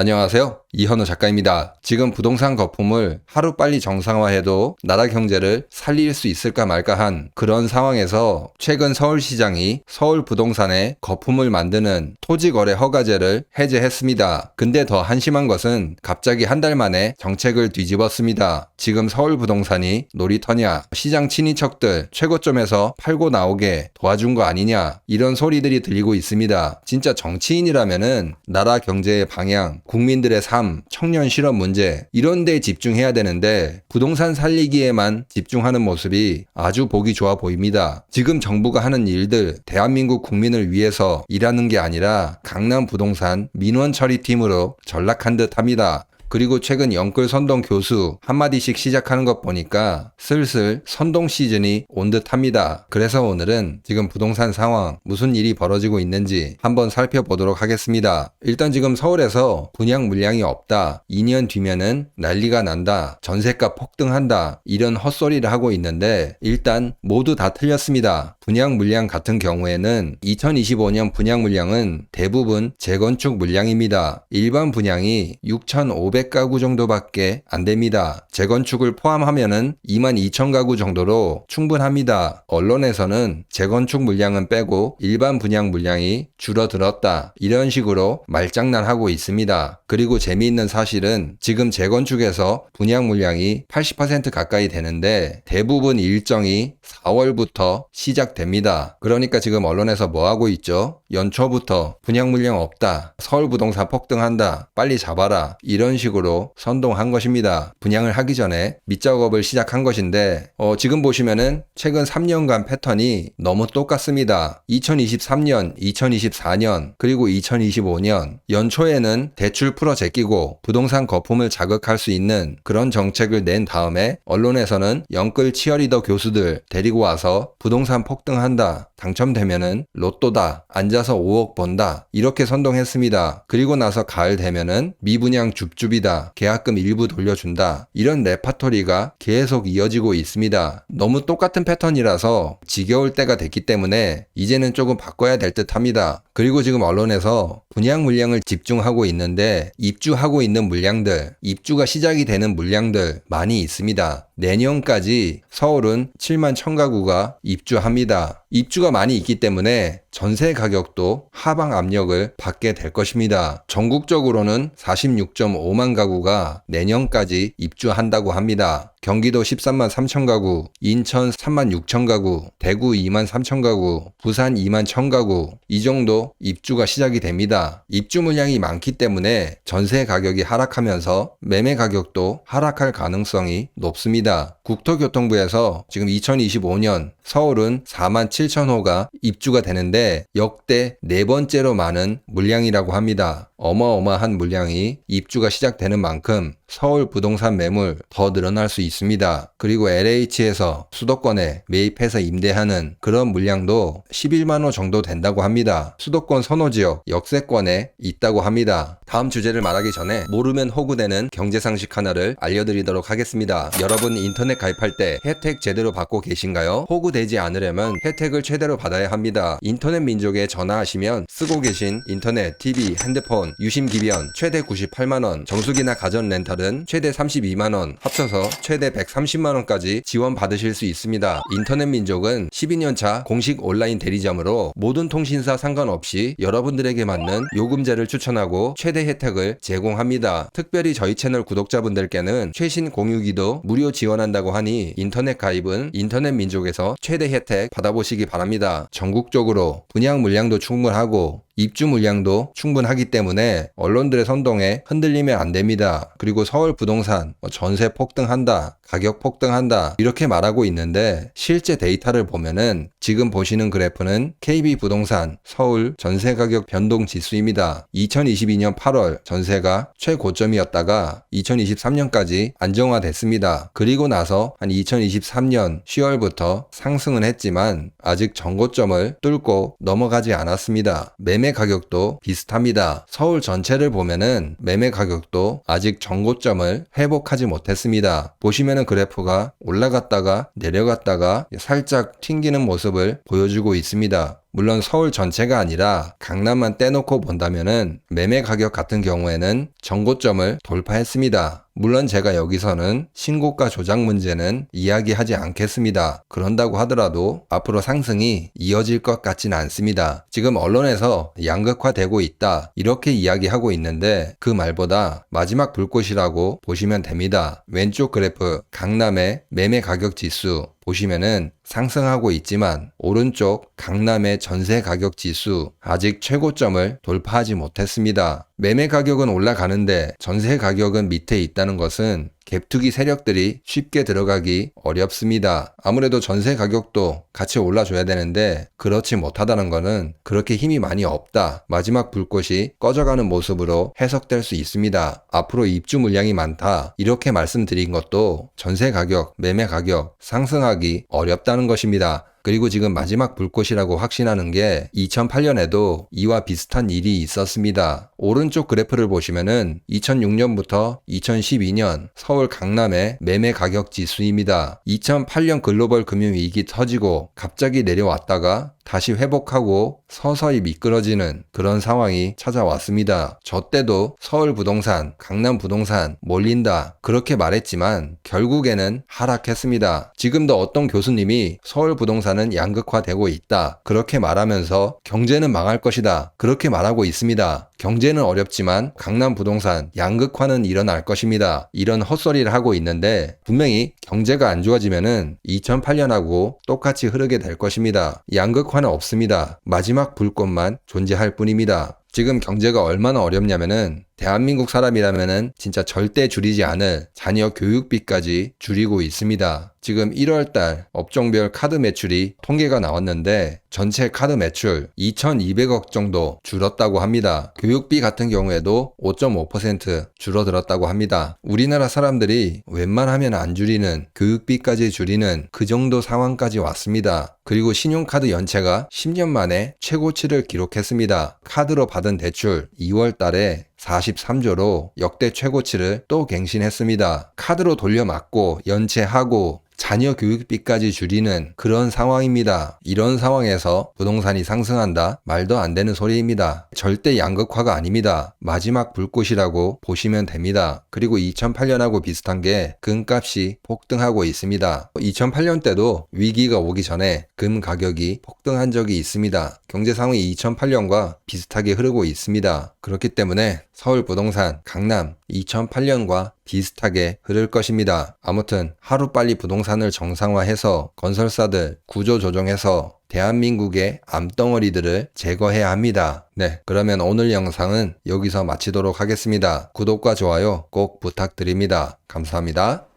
안녕하세요. 이현우 작가입니다. 지금 부동산 거품을 하루 빨리 정상화해도 나라 경제를 살릴 수 있을까 말까 한 그런 상황에서 최근 서울시장이 서울 부동산에 거품을 만드는 토지거래 허가제를 해제했습니다. 근데 더 한심한 것은 갑자기 한 달 만에 정책을 뒤집었습니다. 지금 서울 부동산이 놀이터냐, 시장 친인척들 최고점에서 팔고 나오게 도와준 거 아니냐, 이런 소리들이 들리고 있습니다. 진짜 정치인이라면은 나라 경제의 방향, 국민들의 삶, 청년 실업 문제 이런 데 집중해야 되는데 부동산 살리기에만 집중하는 모습이 아주 보기 좋아 보입니다. 지금 정부가 하는 일들 대한민국 국민을 위해서 일하는 게 아니라 강남 부동산 민원 처리팀으로 전락한 듯 합니다. 그리고 최근 영끌 선동 교수 한마디씩 시작하는 것 보니까 슬슬 선동 시즌이 온 듯 합니다. 그래서 오늘은 지금 부동산 상황, 무슨 일이 벌어지고 있는지 한번 살펴보도록 하겠습니다. 일단 지금 서울에서 분양 물량이 없다. 2년 뒤면은 난리가 난다. 전세가 폭등한다. 이런 헛소리를 하고 있는데 일단 모두 다 틀렸습니다. 분양 물량 같은 경우에는 2025년 분양 물량은 대부분 재건축 물량입니다. 일반 분양이 6,500 500가구 정도밖에 안 됩니다. 재건축을 포함하면은 2만 2천 가구 정도로 충분합니다. 언론에서는 재건축 물량은 빼고 일반 분양 물량이 줄어들었다. 이런 식으로 말장난하고 있습니다. 그리고 재미있는 사실은 지금 재건축에서 분양 물량이 80% 가까이 되는데 대부분 일정이 4월부터 시작됩니다. 그러니까 지금 언론에서 뭐 하고 있죠? 연초부터 분양 물량 없다. 서울 부동산 폭등한다. 빨리 잡아라. 이런 식으로 선동한 것입니다. 분양을 하기 전에 밑작업을 시작한 것인데 어, 지금 보시면은 최근 3년간 패턴이 너무 똑같습니다. 2023년, 2024년, 그리고 2025년 연초에는 대출 풀어 제끼고 부동산 거품을 자극할 수 있는 그런 정책을 낸 다음에 언론에서는 영끌 치어리더 교수들 데리고 와서 부동산 폭등한다. 당첨되면은 로또다. 앉아 서 5억 번다. 이렇게 선동했습니다. 그리고 나서 가을 되면은 미분양 줍줍이다. 계약금 일부 돌려준다. 이런 레파토리가 계속 이어지고 있습니다. 너무 똑같은 패턴이라서 지겨울 때가 됐기 때문에 이제는 조금 바꿔야 될 듯 합니다. 그리고 지금 언론에서 분양 물량을 집중하고 있는데 입주하고 있는 물량들, 입주가 시작이 되는 물량들 많이 있습니다. 내년까지 서울은 7만 1000가구가 입주합니다. 입주가 많이 있기 때문에 전세 가격도 하방 압력을 받게 될 것입니다. 전국적으로는 46.5만 가구가 내년까지 입주한다고 합니다. 경기도 13만 3천 가구, 인천 3만 6천 가구, 대구 2만 3천 가구, 부산 2만 1천 가구, 이 정도 입주가 시작이 됩니다. 입주 물량이 많기 때문에 전세 가격이 하락하면서 매매 가격도 하락할 가능성이 높습니다. 국토교통부에서 지금 2025년 서울은 4만 7천 호가 입주가 되는데 역대 네 번째로 많은 물량이라고 합니다. 어마어마한 물량이 입주가 시작되는 만큼 서울 부동산 매물 더 늘어날 수 있습니다. 그리고 LH에서 수도권에 매입해서 임대하는 그런 물량도 11만 호 정도 된다고 합니다. 수도권 선호 지역 역세권에 있다고 합니다. 다음 주제를 말하기 전에 모르면 호구되는 경제 상식 하나를 알려드리도록 하겠습니다. 여러분 인터넷 가입할 때 혜택 제대로 받고 계신가요? 호구되지 않으려면 혜택을 최대로 받아야 합니다. 인터넷 민족에 전화하시면 쓰고 계신 인터넷, TV, 핸드폰, 유심 기변 최대 98만원, 정수기나 가전 렌탈은 최대 32만원, 합쳐서 최대 130만원까지 지원 받으실 수 있습니다. 인터넷 민족은 12년차 공식 온라인 대리점으로 모든 통신사 상관없이 여러분들에게 맞는 요금제를 추천하고 최대 혜택을 제공합니다. 특별히 저희 채널 구독자분들께는 최신 공유기도 무료 지원 한다고 하니 인터넷 가입은 인터넷 민족에서 최대 혜택 받아보시기 바랍니다. 전국적으로 분양 물량도 충분하고 입주 물량도 충분하기 때문에 언론들의 선동에 흔들리면 안 됩니다. 그리고 서울 부동산 뭐 전세 폭등한다, 가격 폭등한다 이렇게 말하고 있는데 실제 데이터를 보면은 지금 보시는 그래프는 KB 부동산 서울 전세 가격 변동 지수입니다. 2022년 8월 전세가 최고점이었다가 2023년까지 안정화됐습니다. 그리고 나서 한 2023년 10월부터 상승은 했지만 아직 전고점을 뚫고 넘어가지 않았습니다. 매매 매매 가격도 비슷합니다. 서울 전체를 보면은 매매 가격도 아직 정고점을 회복하지 못했습니다. 보시면은 그래프가 올라갔다가 내려갔다가 살짝 튕기는 모습을 보여주고 있습니다. 물론 서울 전체가 아니라 강남만 떼놓고 본다면은 매매 가격 같은 경우에는 정고점을 돌파했습니다. 물론 제가 여기서는 신고가 조작 문제는 이야기하지 않겠습니다. 그런다고 하더라도 앞으로 상승이 이어질 것 같진 않습니다. 지금 언론에서 양극화되고 있다. 이렇게 이야기하고 있는데 그 말보다 마지막 불꽃이라고 보시면 됩니다. 왼쪽 그래프 강남의 매매 가격 지수 보시면은 상승하고 있지만 오른쪽 강남의 전세 가격 지수 아직 최고점을 돌파하지 못했습니다. 매매 가격은 올라가는데 전세 가격은 밑에 있다는 것은 갭투기 세력들이 쉽게 들어가기 어렵습니다. 아무래도 전세 가격도 같이 올라줘야 되는데 그렇지 못하다는 것은 그렇게 힘이 많이 없다. 마지막 불꽃이 꺼져가는 모습으로 해석될 수 있습니다. 앞으로 입주 물량이 많다. 이렇게 말씀드린 것도 전세 가격, 매매 가격 상승하기 어렵다는 것입니다. 그리고 지금 마지막 불꽃이라고 확신하는 게 2008년에도 이와 비슷한 일이 있었습니다. 오른쪽 그래프를 보시면은 2006년부터 2012년 서울 강남의 매매 가격 지수입니다. 2008년 글로벌 금융위기 터지고 갑자기 내려왔다가 다시 회복하고 서서히 미끄러지는 그런 상황이 찾아왔습니다. 저 때도 서울 부동산, 강남 부동산 몰린다 그렇게 말했지만 결국에는 하락했습니다. 지금도 어떤 교수님이 서울 부동산은 양극화되고 있다 그렇게 말하면서 경제는 망할 것이다 그렇게 말하고 있습니다. 경제는 어렵지만 강남 부동산 양극화는 일어날 것입니다. 이런 헛소리를 하고 있는데 분명히 경제가 안 좋아지면은 2008년하고 똑같이 흐르게 될 것입니다. 양극화는 없습니다. 마지막 불꽃만 존재할 뿐입니다. 지금 경제가 얼마나 어렵냐면은 대한민국 사람이라면은 진짜 절대 줄이지 않을 자녀 교육비까지 줄이고 있습니다. 지금 1월 달 업종별 카드 매출이 통계가 나왔는데 전체 카드 매출 2,200억 정도 줄었다고 합니다. 교육비 같은 경우에도 5.5% 줄어들었다고 합니다. 우리나라 사람들이 웬만하면 안 줄이는 교육비까지 줄이는 그 정도 상황까지 왔습니다. 그리고 신용카드 연체가 10년 만에 최고치를 기록했습니다. 카드로 받은 대출 2월 달에 43조로 역대 최고치를 또 갱신했습니다. 카드로 돌려막고 연체하고 자녀 교육비까지 줄이는 그런 상황입니다. 이런 상황에서 부동산이 상승한다? 말도 안 되는 소리입니다. 절대 양극화가 아닙니다. 마지막 불꽃이라고 보시면 됩니다. 그리고 2008년하고 비슷한 게 금값이 폭등하고 있습니다. 2008년 때도 위기가 오기 전에 금 가격이 폭등한 적이 있습니다. 경제 상황이 2008년과 비슷하게 흐르고 있습니다. 그렇기 때문에 서울 부동산, 강남 2008년과 비슷하게 흐를 것입니다. 아무튼 하루빨리 부동산을 정상화해서 건설사들 구조 조정해서 대한민국의 암덩어리들을 제거해야 합니다. 네, 그러면 오늘 영상은 여기서 마치도록 하겠습니다. 구독과 좋아요 꼭 부탁드립니다. 감사합니다.